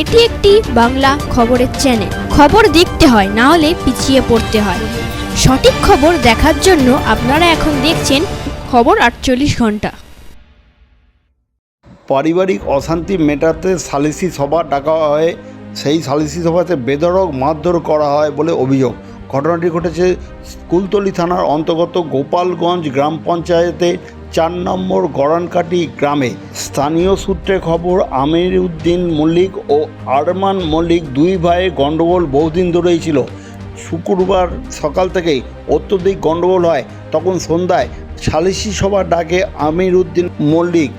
এটি একটি বাংলা খবরের চ্যানেল খবর দেখতে হয়, না হলে পিছিয়ে পড়তে হয়। সঠিক খবর দেখার জন্য আপনারা এখন দেখছেন খবর আটচল্লিশ ঘণ্টা। পারিবারিক অশান্তি মেটাতে সালিসি সভা ডাকা হয়, সেই সালিসি সভাতে বেদরক মারধর করা হয় বলে অভিযোগ। ঘটনাটি ঘটেছে কুলতলি থানার অন্তর্গত গোপালগঞ্জ গ্রাম পঞ্চায়েতে চার নম্বর গড়ানকাটি গ্রামে স্থানীয় সূত্রে খবর, আমির উদ্দিন মল্লিক ও আরমান মল্লিক দুই ভাইয়ের গণ্ডগোল বহুদিন ধরেই ছিল। শুক্রবার সকাল থেকেই অত্যধিক গণ্ডগোল হয়। তখন সন্ধ্যায় সালিসি সভা ডাকে আমির উদ্দিন মল্লিক,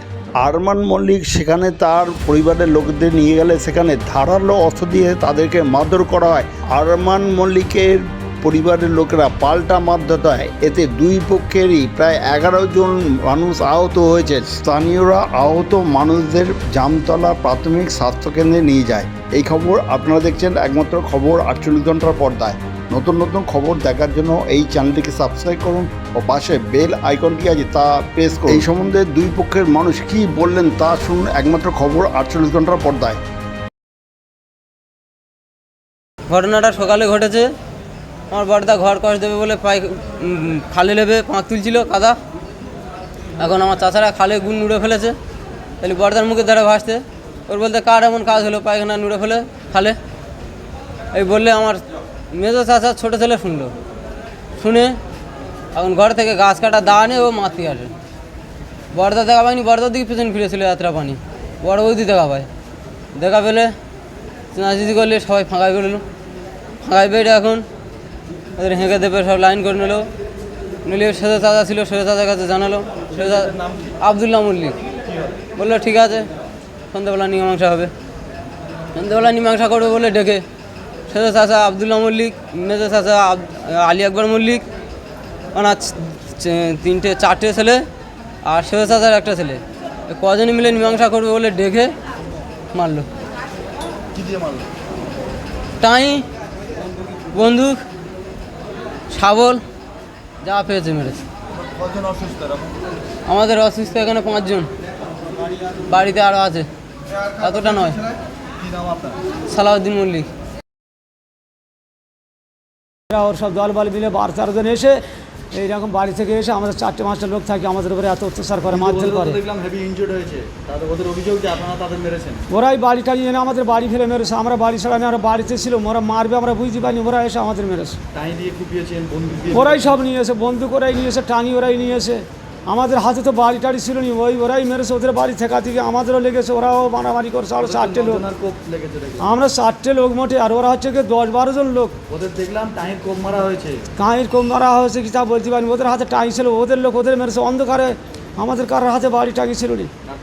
আরমান মল্লিক সেখানে তার পরিবারের লোকদের নিয়ে গেলে সেখানে ধারালো অস্ত্র দিয়ে তাদেরকে মারধর করা হয়। আরমান মল্লিকের পরিবারের লোকেরা পাল্টা মারধর হয় এতে দুই পক্ষেরই প্রায় এগারো জন মানুষ আহত হয়েছে। স্থানীয়রা আহত মানুষদের জামতলা প্রাথমিক স্বাস্থ্যকেন্দ্রে নিয়ে যায়। এই খবর আপনারা দেখছেন একমাত্র খবর আটচল্লিশ ঘণ্টার পর্দায়। নতুন নতুন খবর দেখার জন্য এই চ্যানেলটিকে সাবস্ক্রাইব করুন ও পাশে বেল আইকনটি আছে তা প্রেস করুন। এই সম্বন্ধে দুই পক্ষের মানুষ কি বললেন তা শুনুন একমাত্র খবর আটচল্লিশ ঘণ্টার পর্দায়। ঘটনাটা সকালে ঘটেছে। আমার বড়দা ঘর কষ দেবে বলে পাই খালে নেবে পাঁক তুলছিল কাদা। এখন আমার চাচারা খালে গুণ নুড়ে ফেলেছে। তাহলে বড়দার মুখে দ্বারা ভাসতে। ওর বলতে, কার এমন কাজ হলো পায়খানা নুড়ে ফেলে খালে? এই বললে আমার মেজো চাচা ছোটো ছেলে শুনলো। শুনে এখন ঘর থেকে গাছ কাটা দা আনে, ও মাতি আসে। বড়দা দেখা পায়নি, বড়দার দিকে পেছন ফিরেছিল যাত্রা পানি। বড় বৌদি দেখা পায়। দেখা পেলে নাচিজি করলে সবাই ফাঁকায় করল ফাঁকায় বেড়ে এখন ওদের হেঁকে দেবে সব লাইন করে নিলো। নিলে সেজে চাচা ছিল সেজে চাচার কাছে জানালো। সেজে আবদুল্লাহ মল্লিক বলল ঠিক আছে সন্ধ্যাবেলা মীমাংসা হবে। সন্ধ্যাবেলা মীমাংসা করবে বলে ডেকে। সেজে চাচা আবদুল্লাহ মল্লিক মেজে চাচা আলী আকবর মল্লিক ওনার তিনটে চারটে ছেলে আর সেজে চাচার একটা ছেলে। এই কজনই মিলে মীমাংসা করবে বলে ডেকে মারলো। টাই বন্দুক শাবল যা পেয়েছে মেরেছে। আমাদের অসুস্থ এখানে পাঁচজন। বাড়িতে আরও আছে। এতটা নয়। সালাউদ্দিন মল্লিক। ওর সব দল বল মিলে বার চারজন এসে এইরকম বাড়ি থেকে এসে আমাদের চারটে পাঁচটা লোক থাকে আমাদের উপরে এত অত্যাচার করে মারধর করে। দেখলাম হেভি ইনজুর্ড হয়েছে? তাদের ওদের অভিযোগ যে আপনারা তাদের মেরেছেন? ওরাই বাড়িটা এনে আমাদের বাড়ি ফেলে মেরেছে আমরা বাড়ি ছাড়া আমরা বাড়িতে ছিল ওরা মারবে আমরা বুঝতে পারিনি ওরা এসে আমাদের মেরেছে। টাই দিয়ে কুপিয়েছেন বন্দুক ওরাই সব নিয়ে এসে বন্দুক ওরাই নিয়ে এসে টাঙি ওরাই নিয়েছে আমাদের হাতে তো বাড়ি টাড়ি ছিল নি ওই ওরাই মেরেছে ওদের বাড়ি থেকা থেকে আমাদেরও লেগেছে ওরাও মারামারি করছে আরও চারটে লোক। আমরা চারটে লোক মোটে আর ওরা হচ্ছে কি দশ বারো জন লোক। ওদের দেখলাম টাইম কোপ মারা হয়েছে। কাহির কম মারা হয়েছে কি তা বলতে পারিনি ওদের হাতে টাই ছিল ওদের লোক ওদের মেরেছে অন্ধকারে আমাদের কারোর হাতে বাড়ি টাঙি ছিল নি। না